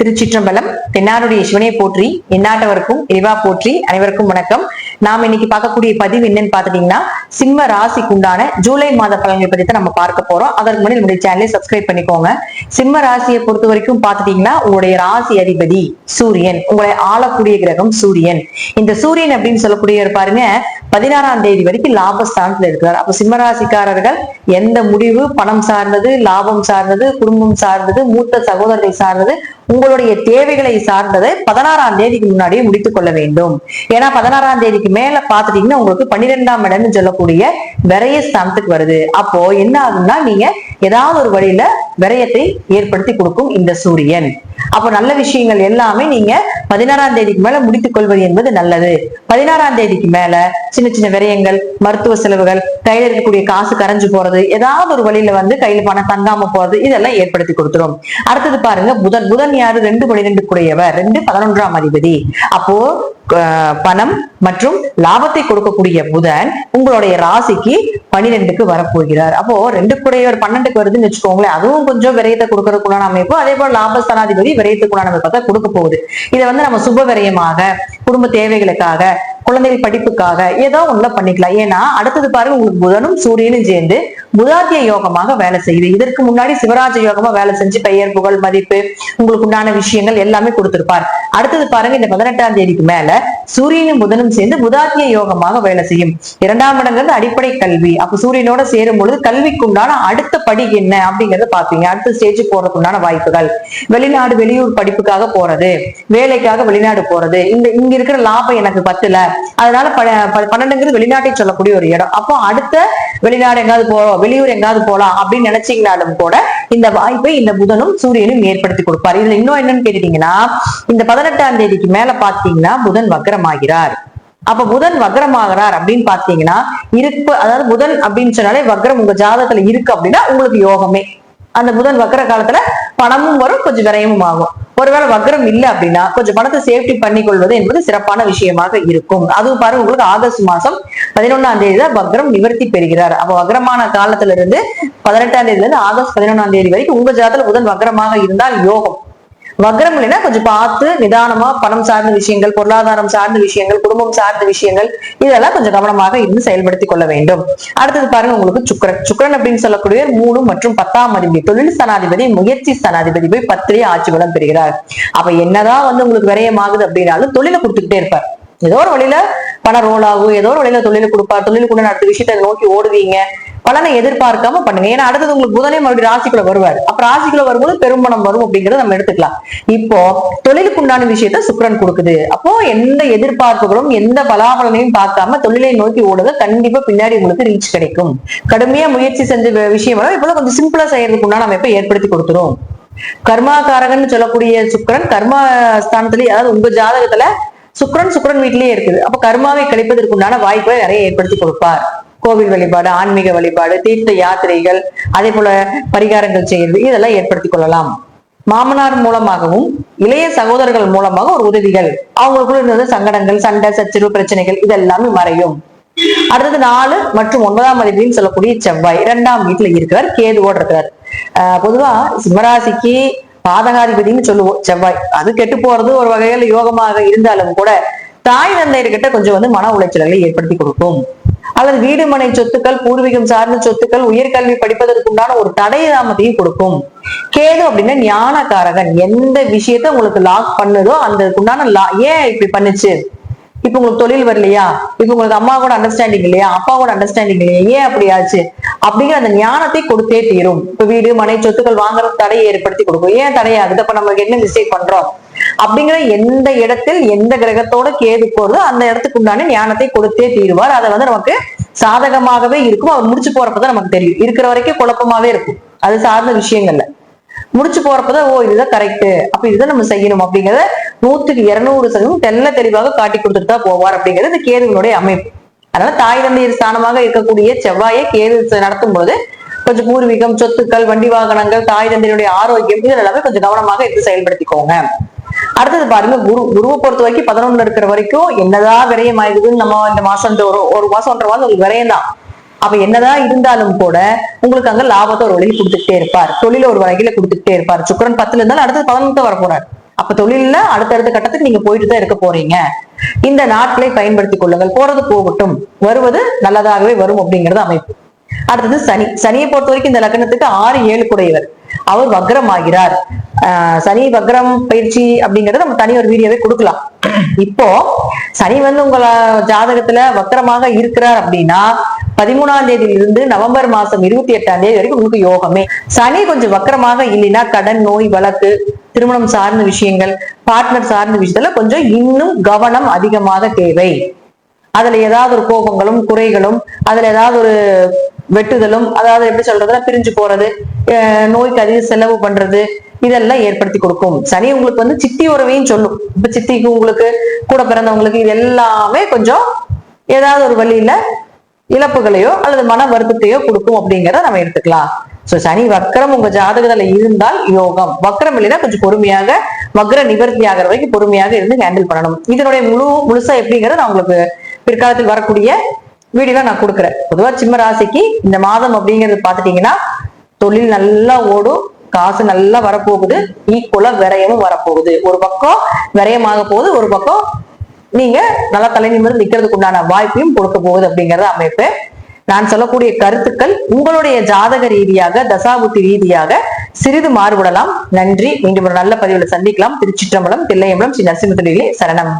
திருச்சிற்றம்பலம் தென்னாருடைய சிவனை போற்றி எந்நாட்டவருக்கும் இறைவா போற்றி அனைவருக்கும் வணக்கம். நாம இன்னைக்கு பார்க்கக்கூடிய பதிவு என்னன்னு பாத்துட்டீங்கன்னா சிம்ம ராசிக்கு உண்டான ஜூலை மாத பலன்களை பத்தி தான் நம்ம பார்க்க போறோம். அதற்கு முன்னாடி நம்முடைய சேனலை சப்ஸ்கிரைப் பண்ணிக்கோங்க. சிம்ம ராசியை பொறுத்த வரைக்கும் பாத்துட்டீங்கன்னா உங்களுடைய ராசி அதிபதி சூரியன் உங்களை ஆளக்கூடிய கிரகம் சூரியன். இந்த சூரியன் அப்படின்னு சொல்லக்கூடிய பாருங்க பதினாறாம் தேதி வரைக்கும் லாபஸ்தானத்துல இருக்கிறார். அப்ப சிம்மராசிக்காரர்கள் எந்த முடிவு பணம் சார்ந்தது லாபம் சார்ந்தது குடும்பம் சார்ந்தது மூத்த சகோதரர்கள் சார்ந்தது உங்களுடைய தேவைகளை சார்ந்ததை பதினாறாம் தேதிக்கு முன்னாடியே முடித்துக் கொள்ள வேண்டும். ஏன்னா பதினாறாம் தேதிக்கு மேல பாத்துட்டீங்கன்னா உங்களுக்கு பன்னிரெண்டாம் இடம்னு சொல்லக்கூடிய விரைய ஸ்தானத்துக்கு வருது. அப்போ என்ன ஆகும்னா நீங்க ஏதாவது ஒரு வழியில விரயத்தை ஏற்படுத்தி கொடுக்கும் இந்த சூரியன். அப்போ நல்ல விஷயங்கள் எல்லாமே நீங்க பதினாறாம் தேதிக்கு மேல முடித்துக் கொள்வது என்பது நல்லது. பதினாறாம் தேதிக்கு மேல சின்ன சின்ன விரயங்கள் மருத்துவ செலவுகள் கையில இருக்கக்கூடிய காசு கரைஞ்சு போறது ஏதாவது ஒரு வழியில வந்து கையில பணம் தங்காம போறது இதெல்லாம் ஏற்படுத்தி கொடுத்துரும். அடுத்தது பாருங்க புதன். புதன் யாரு? ரெண்டு பனிரெண்டு குடையவர். ரெண்டு பதினொன்றாம் அதிபதி. அப்போ பணம் மற்றும் லாபத்தை கொடுக்கக்கூடிய புதன் உங்களுடைய ராசிக்கு பனிரெண்டுக்கு வரப்போகிறார். அப்போ ரெண்டு குடையவர் பன்னெண்டுக்கு வருதுன்னு வச்சுக்கோங்களேன். அதுவும் கொஞ்சம் விரயத்தை கொடுக்கறதுக்குள்ளான அமைப்பு. அதே போல லாபஸ்தானாதிபதி விரயத்துக்குள்ளான அமைப்பை தான் கொடுக்க போகுது. இதை வந்து நம்ம சுப விரயமாக குடும்ப தேவைகளுக்காக குழந்தைகள் படிப்புக்காக ஏதோ ஒண்ணுல பண்ணிக்கலாம். ஏன்னா அடுத்தது பாருங்க உங்களுக்கு புதனும் சூரியனும் சேர்ந்து புதாத்திய யோகமாக வேலை செய்யுது. இதற்கு முன்னாடி சிவராஜ யோகமா வேலை செஞ்சு பெயர் புகழ் மதிப்பு உங்களுக்கு உண்டான விஷயங்கள் எல்லாமே கொடுத்திருப்பார். அடுத்தது பாருங்க இந்த பதினெட்டாம் தேதிக்கு மேல சூரியனும் புதனும் சேர்ந்து புதாத்திய யோகமாக வேலை செய்யும். இரண்டாம் இடங்கிறது அடிப்படை கல்வி. அப்ப சூரியனோட சேரும் பொழுது கல்விக்கு உண்டான அடுத்த படி என்ன அப்படிங்கறத பாப்பீங்க அடுத்த ஸ்டேஜ் போறதுக்கு உண்டான வாய்ப்புகள். வெளிநாடு வெளியூர் படிப்புக்காக போறது வேலைக்காக வெளிநாடு போறது. இந்த இங்க இருக்கிற லாபம் எனக்கு பத்தல. அதனால ப- பன்னெண்டுங்கிறது வெளிநாட்டை சொல்லக்கூடிய ஒரு இடம். அப்போ அடுத்த வெளிநாடு எங்காவது போறோம் வெளியூர் எங்காவது போலாம் அப்படின்னு நினைச்சீங்கனாலும் கூட இந்த வாய்ப்பை இந்த புதனும் சூரியனும் ஏற்படுத்தி கொடுப்பார். இதுல இன்னும் என்னன்னு கேட்டீங்கன்னா இந்த பதினெட்டாம் தேதிக்கு மேல பாத்தீங்கன்னா புதன் வக்கரமாகிறார் அப்ப புதன் வக்ரமாகிறார் அப்படின்னு பாத்தீங்கன்னா இருப்பு அதாவது புதன் அப்படின்னு சொன்னாலே வக்ரம் உங்க ஜாதகத்துல இருக்கு அப்படின்னா உங்களுக்கு யோகமே. அந்த புதன் வக்ர காலத்துல பணமும் வரும் கொஞ்சம் விரயமும் ஆகும். ஒருவேளை வக்ரம் இல்லை அப்படின்னா கொஞ்சம் பணத்தை சேஃப்டி பண்ணி கொள்வது என்பது சிறப்பான விஷயமாக இருக்கும். அதுவும் பாருங்க உங்களுக்கு ஆகஸ்ட் மாசம் பதினொன்னாம் தேதி தான் வக்ரம் நிவர்த்தி பெறுகிறார். அப்ப வக்ரமான காலத்துல இருந்து பதினெட்டாம் தேதியில இருந்து ஆகஸ்ட் பதினொன்னாம் தேதி வரைக்கும் உங்க ஜாதத்துல புதன் வக்ரமாக இருந்தால் யோகம். வக்ரம் இல்லைன்னா கொஞ்சம் பார்த்து நிதானமா பணம் சார்ந்த விஷயங்கள் பொருளாதாரம் சார்ந்த விஷயங்கள் குடும்பம் சார்ந்த விஷயங்கள் இதெல்லாம் கொஞ்சம் கவனமாக இருந்து செயல்படுத்திக் கொள்ள வேண்டும். அடுத்தது பாருங்க உங்களுக்கு சுக்கரன். சுக்கரன் அப்படின்னு சொல்லக்கூடிய மூணு மற்றும் பத்தாம் அதிபதி. தொழில் ஸ்தானாதிபதி முயற்சி ஸ்தானாதிபதி போய் பத்திலேயே ஆட்சி பலம் பெறுகிறார். அப்ப என்னதான் வந்து உங்களுக்கு விரயமாகுது அப்படின்னாலும் தொழிலை கொடுத்துக்கிட்டே இருப்பார். ஏதோ ஒரு வழியில பணம் ரோல் ஆகும் ஏதோ ஒரு வழியில தொழிலை கொடுப்பார். தொழிலுக்குள்ள அடுத்த விஷயத்த நோக்கி ஓடுவீங்க. பலனை எதிர்பார்க்காம பண்ணுங்க. ஏன்னா அடுத்தது உங்களுக்கு புதனே மறுபடியும் ராசிக்குள்ள வருவார். அப்ப ராசிக்குள்ள வரும்போது பெரும்பணம் வரும் அப்படிங்கறத நம்ம எடுத்துக்கலாம். இப்போ தொழிலுக்கு உண்டான விஷயத்த சுக்கரன் கொடுக்குது. அப்போ எந்த எதிர்பார்ப்புகளும் எந்த பலாபலனையும் பார்க்காம தொழிலை நோக்கி ஓடுங்க. கண்டிப்பா பின்னாடி உங்களுக்கு ரீச் கிடைக்கும். கடுமையா முயற்சி செஞ்ச விஷயம் எல்லாம் இப்பதான் கொஞ்சம் சிம்பிளா செய்யறதுக்கு உண்டான அமைப்பை ஏற்படுத்தி கொடுத்துரும். கர்மாகாரகன் சொல்லக்கூடிய சுக்கரன் கர்மா ஸ்தானத்திலேயே அதாவது உங்க ஜாதகத்துல சுக்கரன் சுக்கரன் வீட்டிலேயே இருக்குது. அப்ப கர்மாவை கழிப்பதற்கு உண்டான வாய்ப்பை நிறைய ஏற்படுத்தி கொடுப்பார். கோவில் வழிபாடு ஆன்மீக வழிபாடு தீர்த்த யாத்திரைகள் அதே போல பரிகாரங்கள் செய்யறது இதெல்லாம் ஏற்படுத்திக் கொள்ளலாம். மாமனார் மூலமாகவும் இளைய சகோதரர்கள் மூலமாக ஒரு உதவிகள். அவங்களுக்குள்ள இருந்த சங்கடங்கள் சண்டை சச்சரவு பிரச்சனைகள் இதெல்லாமே மறையும். அடுத்தது நாலு மற்றும் ஒன்பதாம் அதிபதினு சொல்லக்கூடிய செவ்வாய். இரண்டாம் வீட்டுல இருக்கிறார் கேதுவோடு இருக்கிறார். ஆஹ் பொதுவா சிம்மராசிக்கு பாதகாதிபதினு சொல்லுவோம் செவ்வாய். அது கெட்டு போறது ஒரு வகையில யோகமாக இருந்தாலும் கூட தாய் தந்தையர்கிட்ட கொஞ்சம் வந்து மன உளைச்சல்களை ஏற்படுத்தி கொடுக்கும். அல்லது வீடு மனை சொத்துக்கள் பூர்வீகம் சார்ந்த சொத்துக்கள் உயர்கல்வி படிப்பதற்குண்டான ஒரு தடை தாமத்தையும் கொடுக்கும். கேது அப்படின்னா ஞானக்காரகன். எந்த விஷயத்த உங்களுக்கு லாக் பண்ணுதோ அந்த உண்டான லா ஏன் இப்படி பண்ணுச்சு? இப்ப உங்களுக்கு தொழில் வரலையா? இப்ப உங்களுக்கு அம்மா கூட அண்டர்ஸ்டாண்டிங் இல்லையா? அப்பா கூட அண்டர்ஸ்டாண்டிங் இல்லையா? ஏன் அப்படி ஆச்சு? அப்படிங்கிற அந்த ஞானத்தை கொடுத்தே தீரும். இப்ப வீடு மனை சொத்துக்கள் வாங்குற தடையை ஏற்படுத்தி கொடுக்கும். ஏன் தடையாகுது அப்ப நம்ம என்ன மிஸ்டேக் பண்றோம்? அப்படிங்கிற எந்த இடத்தில் எந்த கிரகத்தோட கேது போறதோ அந்த இடத்துக்கு உண்டான ஞானத்தை கொடுத்தே தீருவார். அதை வந்து நமக்கு சாதகமாகவே இருக்கும். அவர் முடிச்சு போறப்பதான் நமக்கு தெரியும். இருக்கிற வரைக்கும் குழப்பமாவே இருக்கும். அது சார்ந்த விஷயங்கள்ல. முடிச்சு போறப்பதான் ஓ இதுதான் கரெக்ட் அப்ப இதுதான் நம்ம செய்யணும் அப்படிங்கறத நூத்துக்கு இருநூறு சதவீதம் தெல்ல தெளிவாக காட்டி கொடுத்துட்டு தான் போவார் அப்படிங்கிறது இந்த கேதுவினுடைய அமைப்பு. அதனால தாய் தந்தையர் ஸ்தானமாக இருக்கக்கூடிய செவ்வாயை கேது நடத்தும் பொழுது கொஞ்சம் பூர்வீகம் சொத்துக்கள் வண்டி வாகனங்கள் தாய் தந்தையுடைய ஆரோக்கியம் இது எல்லாமே கொஞ்சம் கவனமாக எடுத்து செயல்படுத்திக்கோங்க. அடுத்தது பாருங்க குரு குருவை பொறுத்த வரைக்கும் பதினொன்னுல இருக்கிற வரைக்கும் என்னதான் விரயம் ஆயிடுதுன்னு நம்ம இந்த மாசம் ஒரு ஒரு மாசம் ஒன்றரை மாசம் உங்களுக்கு விரயம் தான். அப்ப என்னதான் இருந்தாலும் கூட உங்களுக்கு அங்க லாபத்தை ஒரு வழியில் கொடுத்துட்டே இருப்பார். தொழில ஒரு வகையில கொடுத்துட்டே இருப்பார். சுக்கரன் பத்துல இருந்தாலும் அடுத்தது பதினொன்று வர போறாரு அப்ப தொழில்ல அடுத்தடுத்த கட்டத்துக்கு நீங்க போயிட்டு தான் இருக்க போறீங்க. இந்த நாட்களை பயன்படுத்திக் கொள்ளுங்கள். போறது போகட்டும். வருவது நல்லதாகவே வரும் அப்படிங்கிறது அமைப்பு. அடுத்தது சனி. சனியை பொறுத்த வரைக்கும் இந்த லக்னத்துக்கு ஆறு ஏழு குடையவர். அவர் வக்ரம் ஆகிறார் சனி வக்ரம் பயிற்சி அப்படிங்கறது நம்ம தனி ஒரு வீடியோவே கொடுக்கலாம். இப்போ சனி வந்து உங்கள ஜாதகத்துல வக்ரமாக இருக்கிறார் அப்படின்னா பதிமூணாம் தேதியிலிருந்து நவம்பர் மாசம் இருபத்தி எட்டாம் தேதி வரைக்கும் உங்களுக்கு யோகமே. சனி கொஞ்சம் வக்ரமாக இல்லைன்னா கடன் நோய் வழக்கு திருமணம் சார்ந்த விஷயங்கள் பார்ட்னர் சார்ந்த விஷயத்துல கொஞ்சம் இன்னும் கவனம் அதிகமாக தேவை. அதுல ஏதாவது ஒரு கோபங்களும் குறைகளும் அதுல ஏதாவது ஒரு வெட்டுதலும் அதாவது எப்படி சொல்றதுன்னா பிரிஞ்சு போறது அஹ் நோய்க்கு அதிக செலவு பண்றது இதெல்லாம் ஏற்படுத்தி கொடுக்கும். சனி உங்களுக்கு வந்து சித்தி உறவையும் சொல்லும். இப்ப சித்திக்கு உங்களுக்கு கூட பிறந்தவங்களுக்கு இது எல்லாமே கொஞ்சம் ஏதாவது ஒரு வழியில இழப்புகளையோ அல்லது மன வருத்தத்தையோ கொடுக்கும் அப்படிங்கிறத நம்ம எடுத்துக்கலாம். சோ சனி வக்கரம் உங்க ஜாதகத்துல இருந்தால் யோகம். வக்கரம் இல்லைன்னா கொஞ்சம் பொறுமையாக வக்கர நிவர்த்தி ஆகிற வரைக்கும் பொறுமையாக இருந்து ஹேண்டில் பண்ணணும். இதனுடைய முழு முழுசா எப்படிங்கிறத நான் உங்களுக்கு பிற்காலத்தில் வரக்கூடிய வீடியோ நான் கொடுக்குறேன். பொதுவா சிம்ம ராசிக்கு இந்த மாதம் அப்படிங்கிறது பாத்துட்டீங்கன்னா தொழில் நல்லா ஓடும் காசு நல்லா வரப்போகுது ஈக்குவலா விரயமும் வரப்போகுது. ஒரு பக்கம் விரயமாக போகுது ஒரு பக்கம் நீங்க நல்லா தலை நிமிர்ந்து நிக்கிறதுக்கு உண்டான வாய்ப்பையும் கொடுக்க போகுது அப்படிங்கறத அமைப்பு. நான் சொல்லக்கூடிய கருத்துக்கள் உங்களுடைய ஜாதக ரீதியாக தசாபுத்தி ரீதியாக சிறிது மாறுபடலாம். நன்றி. மீண்டும் ஒரு நல்ல பதிவுல சந்திக்கலாம். திருச்சிற்றம்பலம் தில்லையம்பலம் ஸ்ரீ நரசிம்ம சரணம்.